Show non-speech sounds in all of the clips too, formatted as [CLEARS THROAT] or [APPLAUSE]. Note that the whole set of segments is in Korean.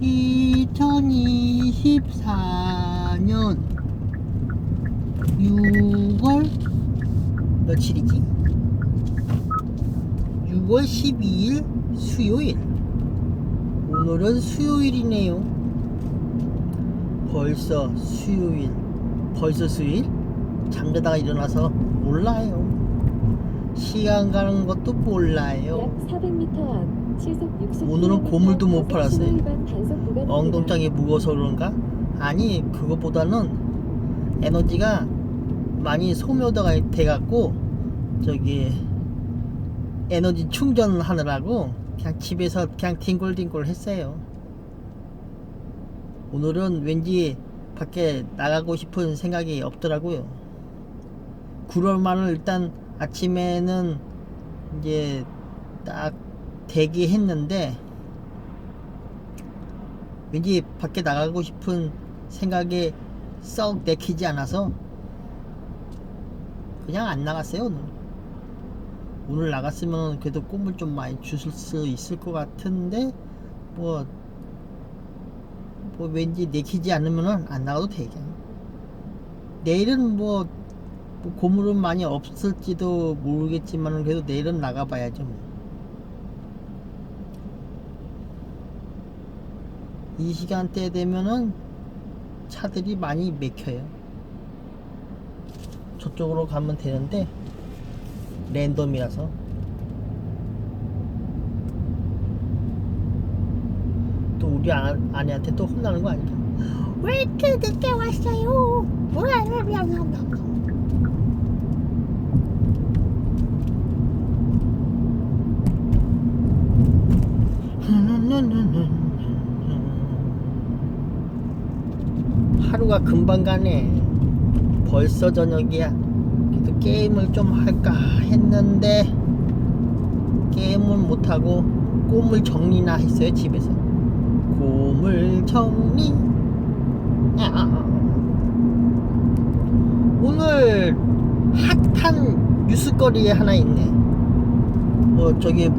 2024년 6월 며칠이지? 6월 12일 수요일. 오늘은 수요일이네요. 벌써 수요일. 벌써 수요일? 잠자다가 일어나서 몰라요. 시간 가는 것도 몰라요. 약 400m 앞 시속 60 오늘은 고물도 못 팔았어요. 엉덩 엉덩장이 무거워서 그런가? 아니 그것보다는 에너지가 많이 소모가 돼갖고 저기 에너지 충전하느라고 그냥 집에서 그냥 뒹굴뒹굴 했어요 오늘은 왠지 밖에 나가고 싶은 생각이 없더라고요 9월만을 일단 아침에는 이제 딱 대기했는데 왠지 밖에 나가고 싶은 생각에 썩 내키지 않아서 그냥 안 나갔어요 오늘. 오늘 나갔으면 그래도 꿈을 좀 많이 주실 수 있을 것 같은데 뭐, 뭐 왠지 내키지 않으면은 안 나가도 되게 내일은 뭐, 뭐 고물은 많이 없을지도 모르겠지만 그래도 내일은 나가봐야죠 뭐. 이 시간대 되면은 차들이 많이 맥혀요. 저쪽으로 가면 되는데 랜덤이라서 또 우리 아, 아내한테 또 혼나는 거 아닐까? 왜 이렇게 늦게 왔어요? 하루가 금방 가네. 벌써 저녁이야. 그래도 게임을 좀 할까 했는데 게임을 못하고 꿈을 정리나 했어요 집에서. 꿈을 정리. 야. 오늘 핫한 뉴스거리에 하나 있네. 뭐 저기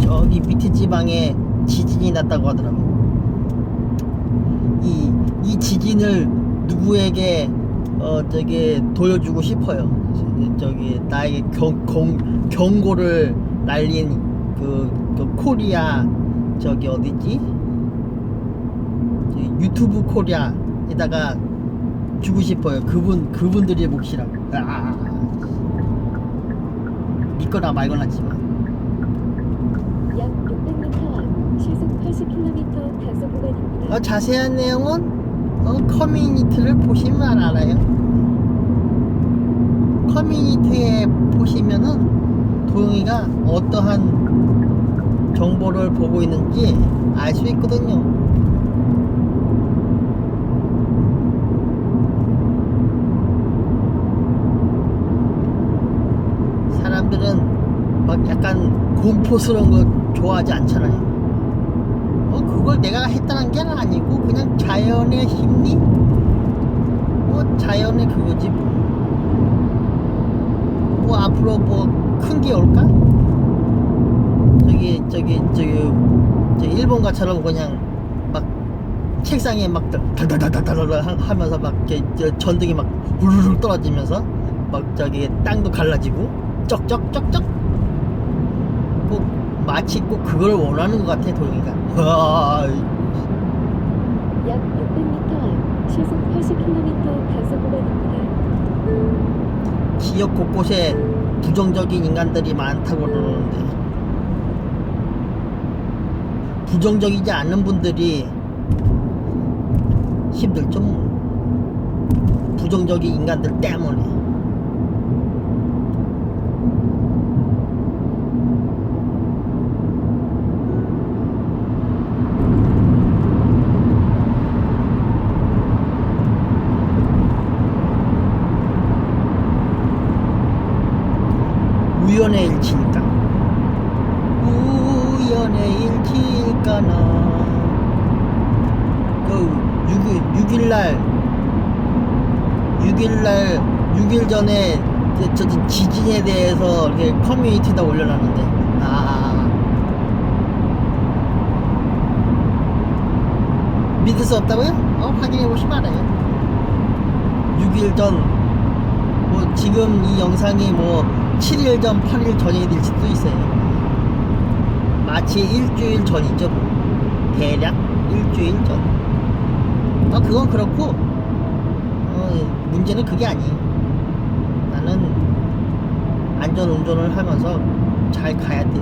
저기 밑에 지방에 지진이 났다고 하더라고. 이, 이 지진을 누구에게 어 저기 보여주고 싶어요. 저기 나에게 경, 경, 경고를 날린 그, 그 코리아 저기 어디지? 유튜브 코리아에다가 주고 싶어요. 그분 그분들의 몫이라고. 아, 믿거나 말거나 지만. 어, 자세한 내용은 어, 커뮤니티를 보시면 알아요. 커뮤니티에 보시면은 도영이가 어떠한 정보를 보고 있는지 알 수 있거든요. 사람들은 막 약간 공포스러운 거 좋아하지 않잖아요. 뭐 그걸 내가 했다는 게 아니고 그냥 자연의 심리 뭐 자연의 그거지 뭐, 뭐 앞으로 뭐 큰 게 올까? 저기 저기 저기 저 일본 가처럼 그냥 막 책상에 막 달달달달달 하면서 막 이렇게 저 전등이 막 우르르 떨어지면서 막 저기 땅도 갈라지고 쩍쩍쩍쩍 뭐 마치 꼭 그걸 원하는 것 같아 도영이가 와, 약 600m 앞 시속 80km 단속 구간입니다. 지역 곳곳에 부정적인 인간들이 많다고 그러는데 부정적이지 않은 분들이 힘들죠 뭐. 부정적인 인간들 때문에 우연의 일치니까 우연의 일치일까나 그 6일, 6일날 6일날 6일 전에 저, 저, 저 지진에 대해서 이렇게 커뮤니티에다 올려놨는데 아 믿을 수 없다고요? 어, 확인해 보시면 알아요. 6일 전, 뭐 지금 이 영상이 뭐 7일 전, 8일 전이 될 수도 있어요. 마치 일주일 전이죠. 뭐. 대략 일주일 전. 아, 그건 그렇고, 어, 문제는 그게 아니. 나는 안전 운전을 하면서 잘 가야 돼.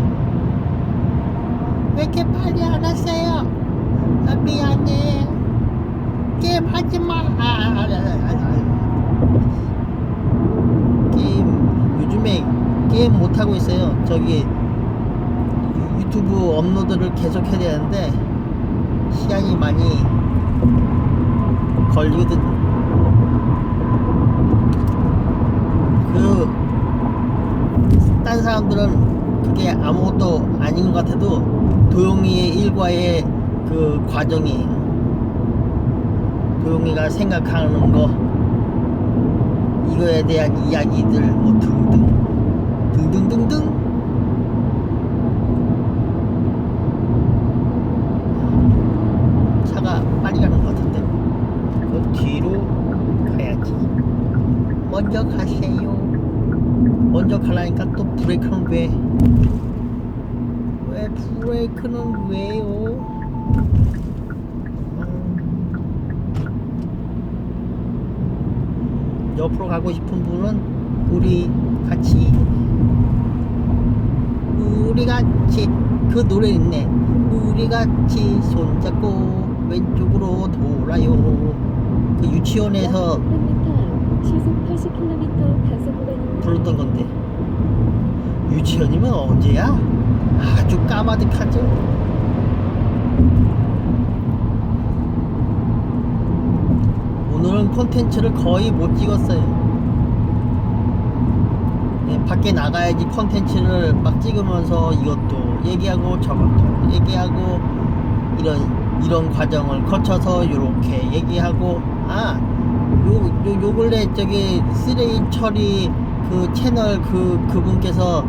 왜 이렇게 빨리 안 왔어요? 아, 미안해. 게임 하지 마. 아, 아, 아, 아, 아, 아. 게임 요즘에 게임 못 하고 있어요. 저기 유- 유튜브 업로드를 계속 해야 되는데 시간이 많이 걸리거든. 그, 딴 사람들은 그게 아무것도 아닌 것 같아도 도용이의 일과의 그 과정이 도용이가 생각하는 거 이거에 대한 이야기들 뭐 등등. 등등등등 차가 빨리 가는 것 같은데 그 뒤로 가야지 먼저 가세요 먼저 가라니까 또 브레이크는 왜? 왜 브레이크는 왜요? 음. 옆으로 가고 싶은 분은 우리 같이 우리 같이 그 노래 있네 우리 같이 손잡고 왼쪽으로 돌아요 그 유치원에서 약 600m 앞 시속 80km 단속 구간입니다. 불렀던 건데 유치원이면 언제야? 아주 까마득하죠 오늘은 콘텐츠를 거의 못 찍었어요 네, 밖에 나가야지 콘텐츠를 막 찍으면서 이것도 얘기하고 저것도 얘기하고 이런 이런 과정을 거쳐서 요렇게 얘기하고 아 요, 요, 요 근래 저기 쓰레기 처리 그 채널 그 그분께서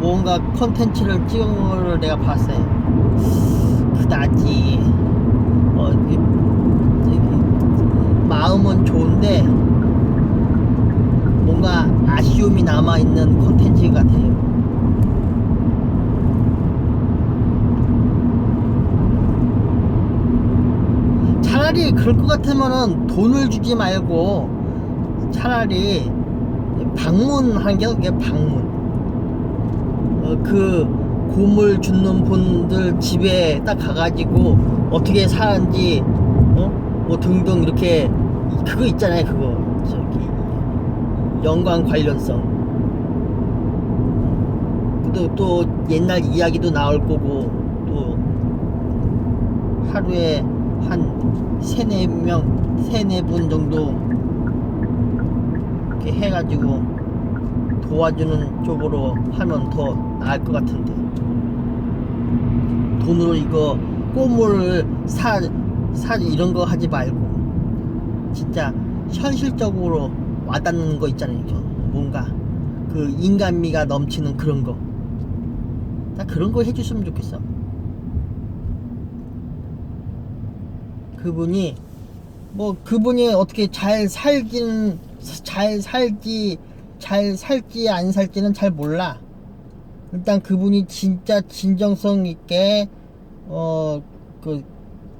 뭔가 컨텐츠를 찍은 거를 내가 봤어요. 그다지 어 마음은 좋은데 뭔가 아쉬움이 남아 있는 컨텐츠 같아요. 차라리 그럴 것 같으면은 돈을 주지 말고 차라리 방문하는 게 방문. 어, 그 고물 주는 분들 집에 딱 가가지고 어떻게 사는지 어? 뭐 등등 이렇게 그거 있잖아요 그거 저기 연관 관련성 또, 또 옛날 이야기도 나올 거고 또 하루에 한 세네 명 세네 분 정도 이렇게 해가지고 도와주는 쪽으로 하면 더 나을 것 같은데. 돈으로 이거 꼬물을 사, 사 이런 거 하지 말고 진짜 현실적으로 와닿는 거 있잖아요 저 뭔가 그 인간미가 넘치는 그런 거. 나 그런 거 해줬으면 좋겠어. 그분이 뭐 그분이 어떻게 잘 살긴 잘 살지 잘 살지 안 살지는 잘 몰라. 일단 그분이 진짜 진정성 있게 어 그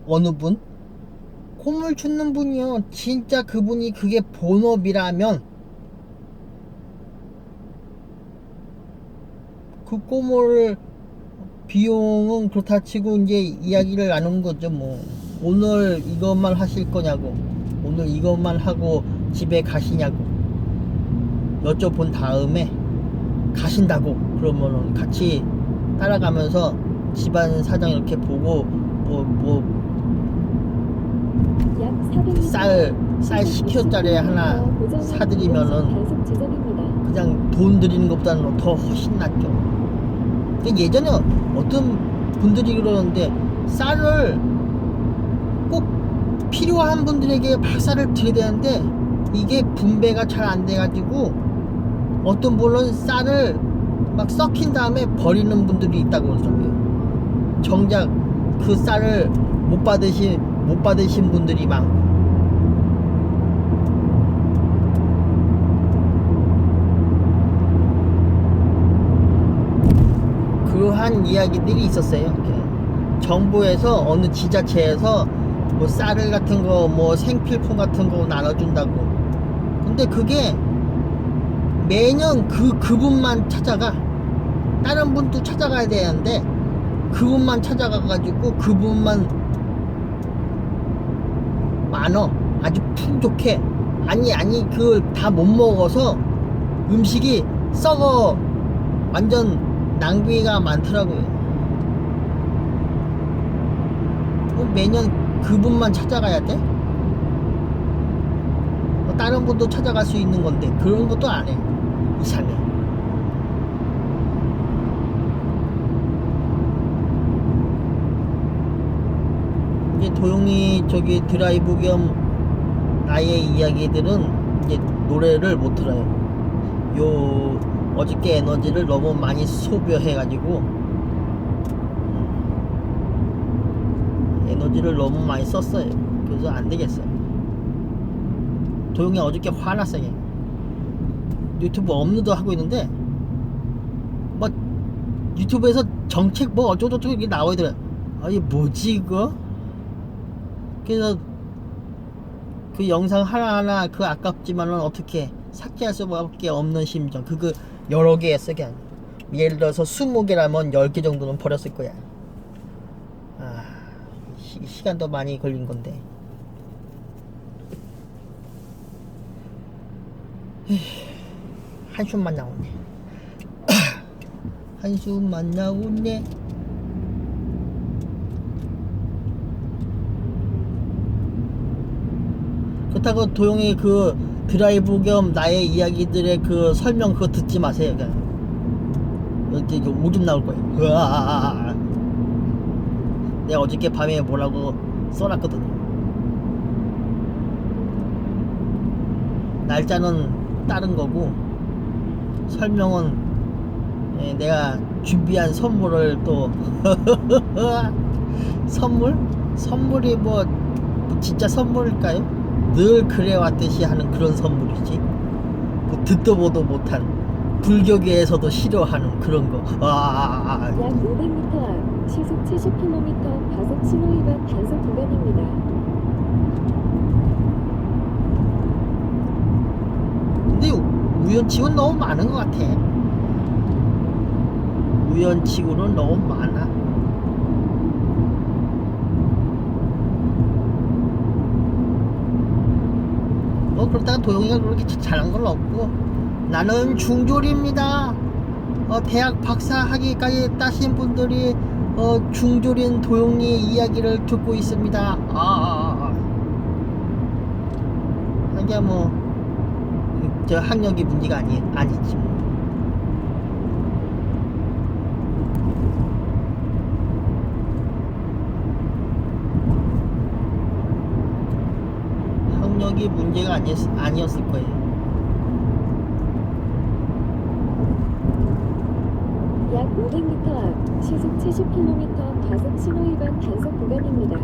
어느 분 콧물 줍는 분이요. 진짜 그분이 그게 본업이라면 그 꼬물 비용은 그렇다 치고 이제 이야기를 나눈 거죠 뭐 오늘 이것만 하실 거냐고 오늘 이것만 하고 집에 가시냐고 여쭤본 다음에 가신다고 그러면은 같이 따라가면서 집안 사정 이렇게 보고 뭐뭐약 400m 쌀, 쌀 10kg짜리 하나 사드리면은. 그냥 돈 드리는 것보다는 더 훨씬 낫죠. 근데 예전에 어떤 분들이 그러는데 쌀을 꼭 필요한 분들에게 막 쌀을 드려야 되는데 이게 분배가 잘 안 돼가지고 어떤 분은 쌀을 막 썩힌 다음에 버리는 분들이 있다고 그러더라고요. 정작 그 쌀을 못 받으신 못 받으신 분들이 많고 그러한 이야기들이 있었어요. 정부에서 어느 지자체에서 뭐 쌀을 같은 거 뭐 생필품 같은 거 나눠준다고. 근데 그게 매년 그 그분만 찾아가. 다른 분도 찾아가야 되는데 그분만 찾아가 가지고 그분만 많어. 아주 풍족해. 아니 아니 그다못 먹어서 음식이 썩어. 완전 낭비가 많더라고요. 어, 매년 그분만 찾아가야 돼? 어, 다른 분도 찾아갈 수 있는 건데 그런 것도 안 해 이상해 이제 도용이 저기 드라이브 겸 나의 이야기들은 이제 노래를 못 들어요. 요 어저께 에너지를 너무 많이 소비해가지고 에너지를 너무 많이 썼어요. 그래서 안 되겠어요. 도용이 어저께 화났어요. 유튜브 업로드 하고 있는데 뭐 유튜브에서 정책 뭐 어쩌고저쩌고. 아 이게 뭐지 이거? 그래서 그 영상 하나하나 그 아깝지만은 어떻게 삭제할 수밖에 없는 심정 그거 여러 개 했어 그냥 예를 들어서 20개라면 10개 정도는 버렸을 거야 아 시, 시간도 많이 걸린 건데 한숨만 나오네 [COUGHS] 한숨만 나오네 그렇다고 도용이 그 드라이브 겸 나의 이야기들의 그 설명 그거 듣지 마세요. 그냥. 이제 오줌 나올 거예요. 으아. 내가 어저께 밤에 뭐라고 써놨거든. 날짜는 다른 거고 설명은 예, 내가 준비한 선물을 또 [LAUGHS] 선물? 선물이 뭐 진짜 선물일까요? 늘 그래왔듯이 하는 그런 선물이지. 그 듣도 보도 못한 불교계에서도 싫어하는 그런 거. 아, 약 500m 앞 시속 70km 과속 신호 위반 단속 구간입니다. 근데 우연치고는 너무 많은 것 같아. 우연치고는 너무 많아. 뭐 그렇다가 도영이가 그렇게 자- 잘한 건 없고 나는 중졸입니다. 어, 대학 박사 학위까지 따신 분들이 어, 중졸인 도용이 이야기를 듣고 있습니다. 아, 아, 아. 이게 뭐, 저 학력이 문제가 아니, 아니지. 뭐. 학력이 문제가 아니었, 아니었을 거예요. 약 500m 앞 시속 70km 과속 신호 위반 단속 구간입니다.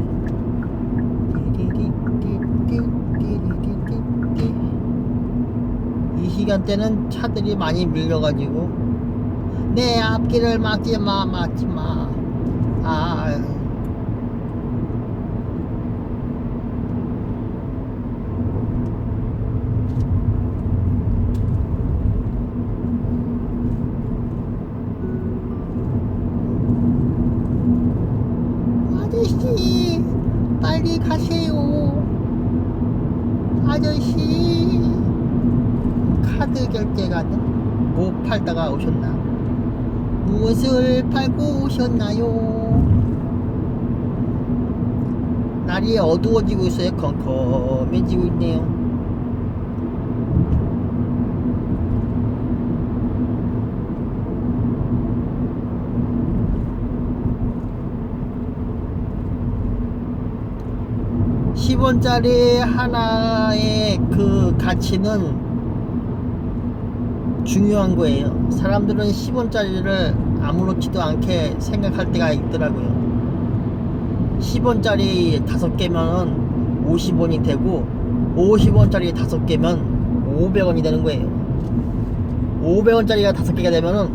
이 시간대는 차들이 많이 밀려가지고 내 앞길을 막지 마 막지 마. 아 아저씨 빨리 가세요. 아저씨 카드 결제가는 뭐 팔다가 오셨나? 무엇을 팔고 오셨나요? 날이 어두워지고 있어요. 컴컴해지고 있네요. 십 원짜리 하나의 그 가치는 중요한 거예요. 사람들은 10원짜리를 아무렇지도 않게 생각할 때가 있더라고요. 10원짜리 5개면은 50원이 되고 50원짜리 5개면 500원이 되는 거예요 500원짜리가 5개가 되면은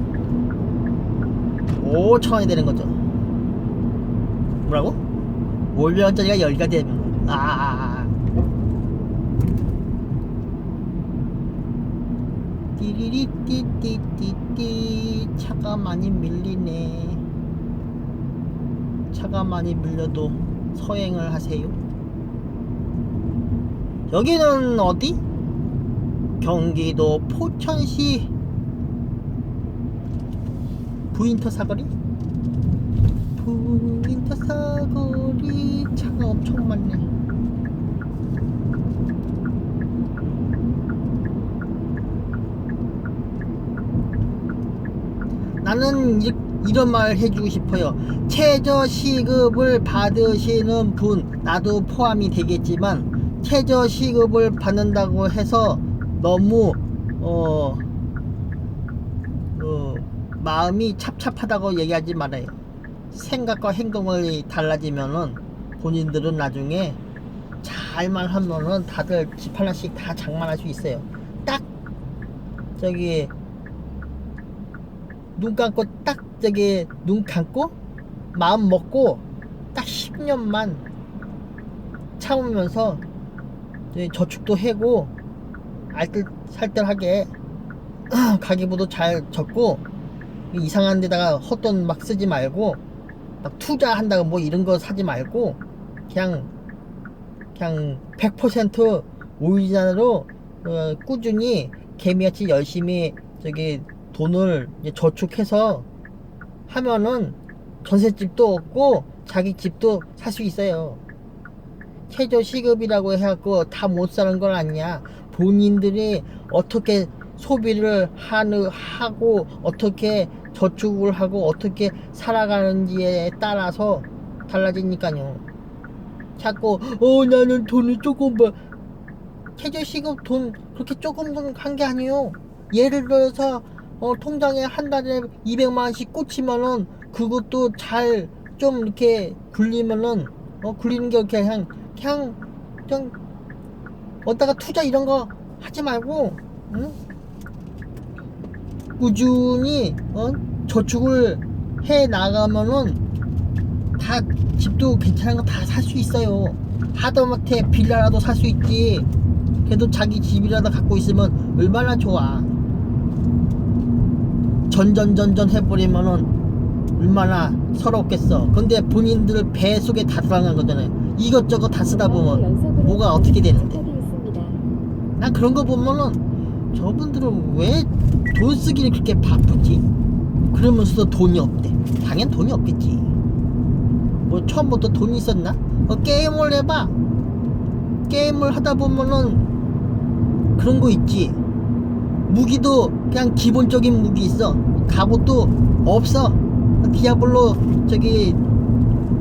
5천원이 되는 거죠 뭐라고? 500원짜리가 10개가 되면 아. 띠리리띠띠띠띠 차가 많이 밀리네 차가 많이 밀려도 서행을 하세요 여기는 어디? 경기도 포천시 부인터 사거리? 부인터 사거리 차가 엄청 많네 나는 이, 이런 말 해주고 싶어요. 최저 시급을 받으시는 분, 나도 포함이 되겠지만, 최저 시급을 받는다고 해서 너무, 어, 어, 마음이 찹찹하다고 얘기하지 말아요. 생각과 행동이 달라지면은 본인들은 나중에 잘만 하면은 다들 집 하나씩 다 장만할 수 있어요. 딱, 저기, 눈 감고 딱 저기 눈 감고 마음 먹고 딱 10년만 참으면서 저축도 해고 알뜰 살뜰하게 [CLEARS THROAT] 가계부도 잘 적고 이상한 데다가 헛돈 막 쓰지 말고 막 투자한다고 뭐 이런 거 사지 말고 그냥 그냥 100% 오리지널로 어, 꾸준히 개미같이 열심히 저기 돈을 저축해서 하면은 전셋집도 얻고 자기 집도 살 수 있어요. 최저 시급이라고 해갖고 다 못 사는 건 아니야. 본인들이 어떻게 소비를 하느, 하고 어떻게 저축을 하고 어떻게 살아가는지에 따라서 달라지니까요. 자꾸 어 나는 돈을 조금 봐. 최저 시급 돈 그렇게 조금 한 게 아니에요. 예를 들어서 어, 통장에 한 달에 200만 원씩 꽂히면은 그것도 잘 좀 이렇게 굴리면은 어 굴리는 게 그냥 그냥 그냥 어디다가 투자 이런 거 하지 말고 응? 꾸준히 어 저축을 해 나가면은 다 집도 괜찮은 거 다 살 수 있어요 하다못해 빌라라도 살 수 있지 그래도 자기 집이라도 갖고 있으면 얼마나 좋아 전전전전 해버리면은 얼마나 서럽겠어. 근데 본인들 배 속에 다 들어간 거잖아요. 이것저것 다 쓰다 보면 뭐가 어떻게 되는데? 난 그런 거 보면은 저분들은 왜 돈 쓰기를 그렇게 바쁘지? 그러면서도 돈이 없대. 당연 돈이 없겠지. 뭐 처음부터 돈이 있었나? 어, 게임을 해봐. 게임을 하다 보면은 그런 거 있지. 무기도 그냥 기본적인 무기 있어. 갑옷도 없어. 디아블로 저기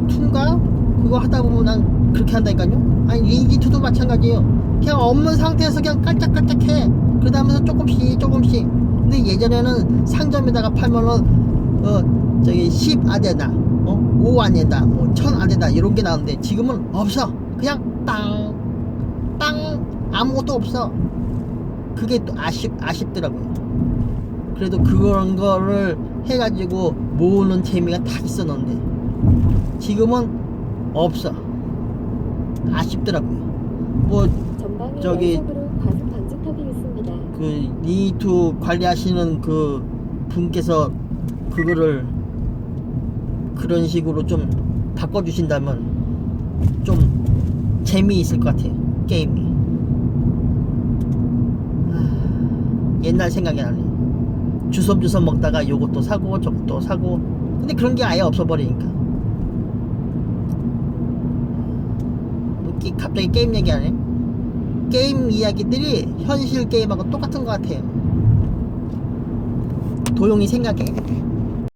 툰가 그거 하다 보면 난 그렇게 한다니까요. 아니 리니지2도 마찬가지예요. 그냥 없는 상태에서 그냥 깔짝깔짝해. 그러다면서 조금씩 조금씩. 근데 예전에는 상점에다가 팔면은 어 저기 10 아데다, 어 5 아데다, 뭐 1000 아데다 이런 게 나오는데 지금은 없어. 그냥 땅, 땅 아무것도 없어. 그게 또 아쉽 아쉽더라고요. 그래도 그런 거를 해가지고 모으는 재미가 다 있었는데 지금은 없어. 아쉽더라고요. 뭐 저기-. 그 니투 관리하시는 그 분께서 그거를 그런 식으로 좀 바꿔주신다면 좀 재미있을 것 같아요 게임이. 아, 옛날 생각이 나네. 주섬주섬 먹다가 요것도 사고 저것도 사고. 근데 그런 게 아예 없어버리니까. 뭐 기- 갑자기 게임 얘기하네? 게임 이야기들이 현실 게임하고 똑같은 것 같아요. 도용이 생각해.